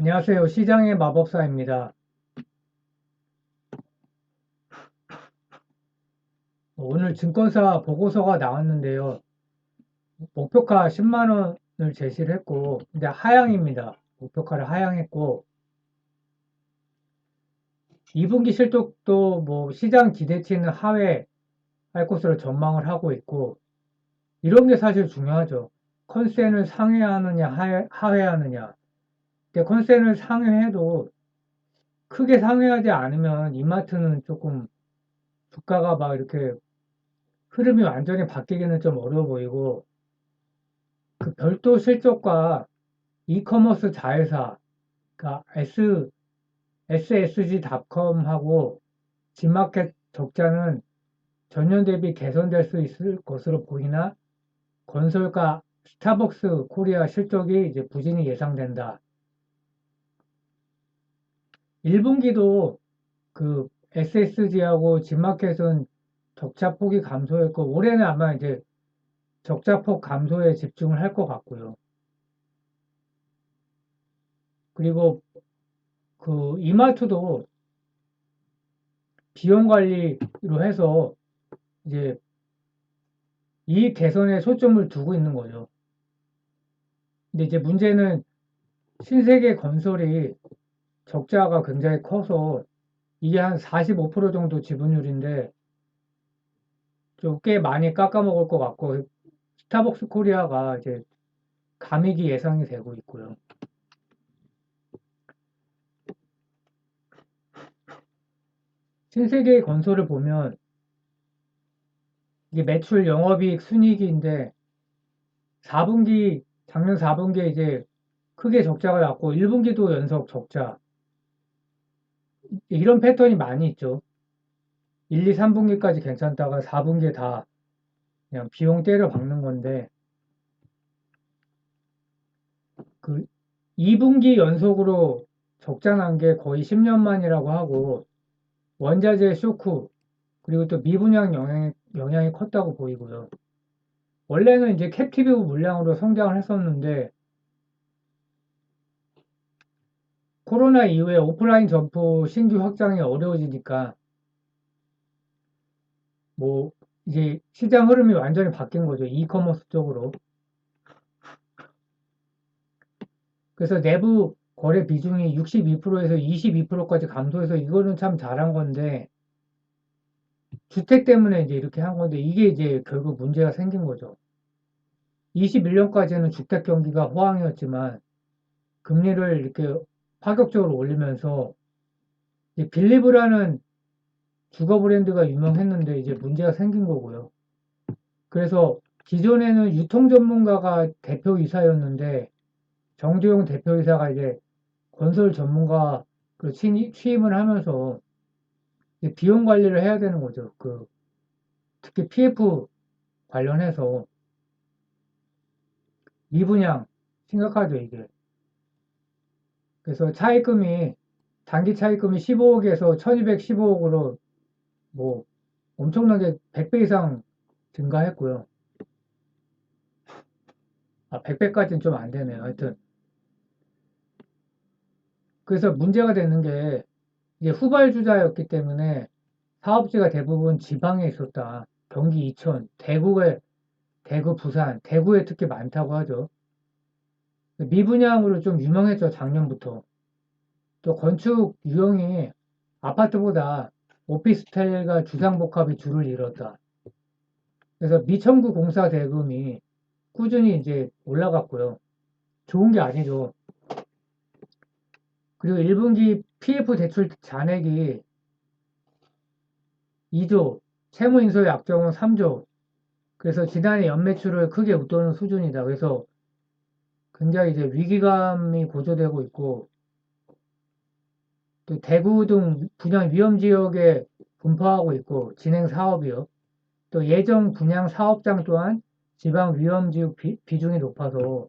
안녕하세요. 시장의 마법사입니다. 오늘 증권사 보고서가 나왔는데요. 목표가 10만 원을 제시를 했고, 이제 하향입니다. 목표가를 하향했고, 2분기 실적도 뭐 시장 기대치는 하회할 것으로 전망을 하고 있고, 이런 게 사실 중요하죠. 컨센을 상회하느냐, 하회, 하회하느냐. 근데 컨센을 상회해도 크게 상회하지 않으면 이마트는 조금 주가가 막 이렇게 흐름이 완전히 바뀌기는 좀 어려워 보이고 그 별도 실적과 이커머스 자회사 그러니까 S, SSG.com하고 진마켓 적자는 전년 대비 개선될 수 있을 것으로 보이나 건설과 스타벅스 코리아 실적이 이제 부진이 예상된다. 1분기도 그 SSG하고 진마켓은 적자폭이 감소했고 올해는 아마 이제 적자폭 감소에 집중을 할 것 같고요. 그리고 그 이마트도 비용 관리로 해서 이제 이익 개선에 초점을 두고 있는 거죠. 근데 이제 문제는 신세계 건설이 적자가 굉장히 커서 이게 한 45% 정도 지분율인데 좀 꽤 많이 깎아먹을 것 같고 스타벅스 코리아가 이제 감익이 예상이 되고 있고요. 신세계 건설을 보면 이게 매출 영업이익 순이익인데 4분기 작년 4분기에 이제 크게 적자가 났고 1분기도 연속 적자 이런 패턴이 많이 있죠. 1, 2, 3분기까지 괜찮다가 4분기에 다 그냥 비용 때려 박는 건데 그 2분기 연속으로 적자 난 게 거의 10년 만이라고 하고 원자재 쇼크 그리고 또 미분양 영향이, 영향이 컸다고 보이고요. 원래는 이제 캡티브 물량으로 성장을 했었는데 코로나 이후에 오프라인 점포 신규 확장이 어려워지니까 뭐 이제 시장 흐름이 완전히 바뀐 거죠. 이커머스 쪽으로. 그래서 내부 거래 비중이 62%에서 22%까지 감소해서 이거는 참 잘한 건데 주택 때문에 이제 이렇게 한 건데 이게 이제 결국 문제가 생긴 거죠. 21년까지는 주택 경기가 호황이었지만 금리를 이렇게 파격적으로 올리면서 빌리브라는 주거 브랜드가 유명했는데 이제 문제가 생긴 거고요. 그래서 기존에는 유통 전문가가 대표이사였는데 정재용 대표이사가 이제 건설 전문가 그 취임을 하면서 비용 관리를 해야 되는 거죠. 그 특히 PF 관련해서 미분양 심각하죠 이게. 그래서 차입금이 단기 차입금이 15억에서 1215억으로 뭐 엄청나게 100배 이상 증가했고요. 아, 100배까지는 좀 안 되네요. 하여튼. 그래서 문제가 되는 게 이제 후발주자였기 때문에 사업지가 대부분 지방에 있었다. 경기 이천, 대구에, 대구, 부산, 대구에 특히 많다고 하죠. 미분양으로 좀 유명했죠, 작년부터. 또 건축 유형이 아파트보다 오피스텔과 주상복합이 줄을 이뤘다. 그래서 미청구 공사 대금이 꾸준히 이제 올라갔고요. 좋은 게 아니죠. 그리고 1분기 PF 대출 잔액이 2조, 채무인수 약정은 3조. 그래서 지난해 연매출을 크게 웃도는 수준이다. 그래서 굉장히 이제 위기감이 고조되고 있고 또 대구 등 분양 위험 지역에 분포하고 있고 진행 사업이요. 또 예정 분양 사업장 또한 지방 위험 지역 비, 비중이 높아서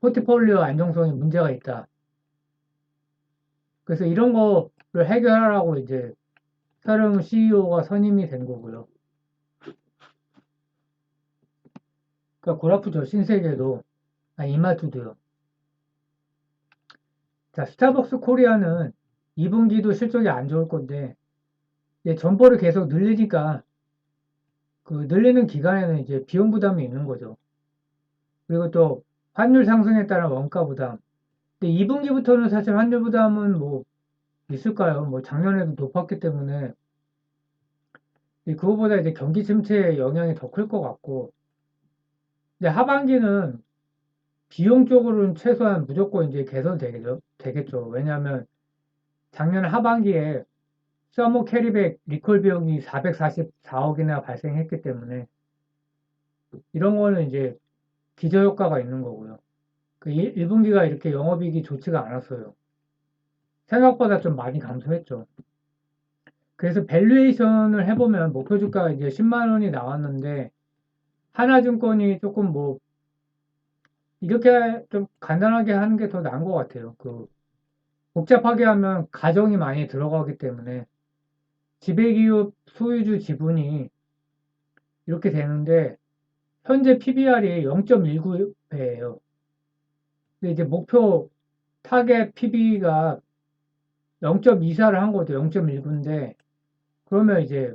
포트폴리오 안정성에 문제가 있다. 그래서 이런 거를 해결하라고 이제 사름 CEO가 선임이 된 거고요. 그러니까 고라프죠. 신세계도 아 이마트도요. 자, 스타벅스 코리아는 2분기도 실적이 안 좋을 건데, 이제 점포를 계속 늘리니까, 그 늘리는 기간에는 이제 비용 부담이 있는 거죠. 그리고 또 환율 상승에 따른 원가 부담. 근데 2분기부터는 사실 환율 부담은 뭐 있을까요? 뭐 작년에도 높았기 때문에 이 그거보다 이제 경기 침체의 영향이 더 클 것 같고, 근데 하반기는 비용 쪽으로는 최소한 무조건 이제 개선되겠죠. 되겠죠. 왜냐하면 작년 하반기에 서머 캐리백 리콜 비용이 444억이나 발생했기 때문에 이런 거는 이제 기저효과가 있는 거고요. 그 1, 분기가 이렇게 영업이익이 좋지가 않았어요. 생각보다 좀 많이 감소했죠. 그래서 밸류에이션을 해보면 목표 주가가 이제 10만 원이 나왔는데 하나증권이 조금 뭐 이렇게 좀 간단하게 하는 게 더 나은 것 같아요. 그 복잡하게 하면 가정이 많이 들어가기 때문에 지배기업 소유주 지분이 이렇게 되는데 현재 PBR이 0.19배예요. 근데 이제 목표 타겟 PB가 0.24를 한 거죠. 0.19인데 그러면 이제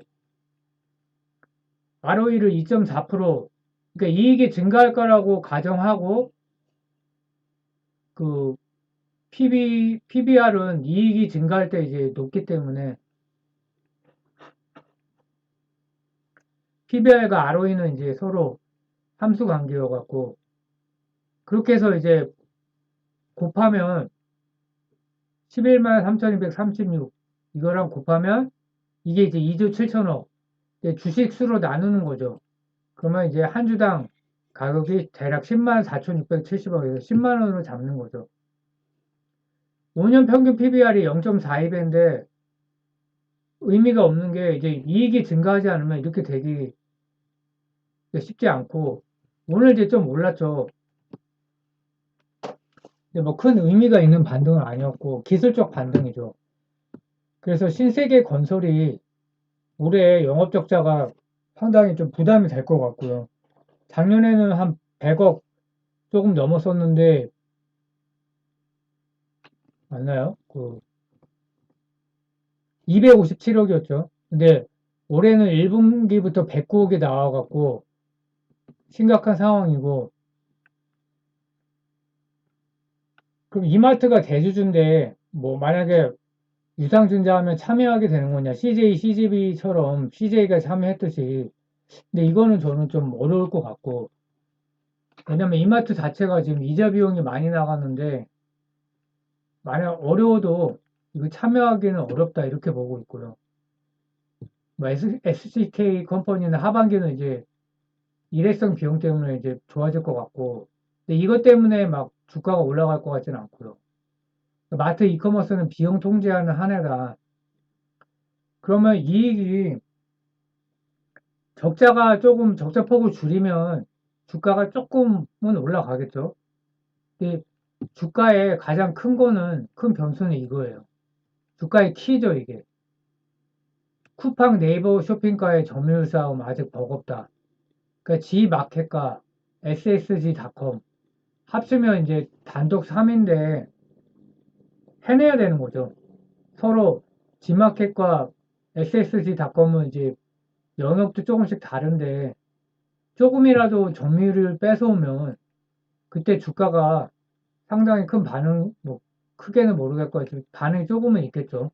ROE를 2.4% 그러니까 이익이 증가할 거라고 가정하고 그 PB PBR은 이익이 증가할 때 이제 높기 때문에 PBR과 ROE는 이제 서로 함수 관계여 갖고 그렇게 해서 이제 곱하면 11만 3236 이거랑 곱하면 이게 이제 2조 7천억 주식 수로 나누는 거죠. 그러면 이제 한 주당 가격이 대략 10만 4,670원에서 10만 원으로 잡는 거죠. 5년 평균 PBR이 0.42배인데 의미가 없는 게 이제 이익이 증가하지 않으면 이렇게 되기 쉽지 않고 오늘 이제 좀 올랐죠. 근데 뭐 큰 의미가 있는 반등은 아니었고 기술적 반등이죠. 그래서 신세계 건설이 올해 영업 적자가 상당히 좀 부담이 될 것 같고요. 작년에는 한 100억 조금 넘었었는데 맞나요? 그 257억이었죠. 근데 올해는 1분기부터 109억이 나와갖고 심각한 상황이고 그럼 이마트가 대주주인데 뭐 만약에 유상증자하면 참여하게 되는 거냐 CJ, CGV처럼 CJ가 참여했듯이 근데 이거는 저는 좀 어려울 것 같고 왜냐면 이마트 자체가 지금 이자 비용이 많이 나가는데 만약 어려워도 이거 참여하기는 어렵다 이렇게 보고 있고요. 뭐 SCK 컴퍼니는 하반기는 이제 일회성 비용 때문에 이제 좋아질 것 같고 근데 이것 때문에 막 주가가 올라갈 것 같지는 않고요. 마트 이커머스는 비용 통제하는 한 해다. 그러면 이익이 적자가 조금 적자 폭을 줄이면 주가가 조금은 올라가겠죠. 근데 주가의 가장 큰 거는 큰 변수는 이거예요. 주가의 키죠 이게. 쿠팡 네이버 쇼핑가의 점유율 싸움 아직 버겁다. 그러니까 G마켓과 SSG닷컴 합치면 이제 단독 3인데 해내야 되는 거죠. 서로 G마켓과 SSG닷컴은 이제 영역도 조금씩 다른데 조금이라도 점유율을 뺏어오면 그때 주가가 상당히 큰 반응, 뭐 크게는 모르겠고 반응이 조금은 있겠죠.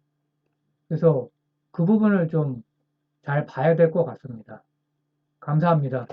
그래서 그 부분을 좀 잘 봐야 될 것 같습니다. 감사합니다.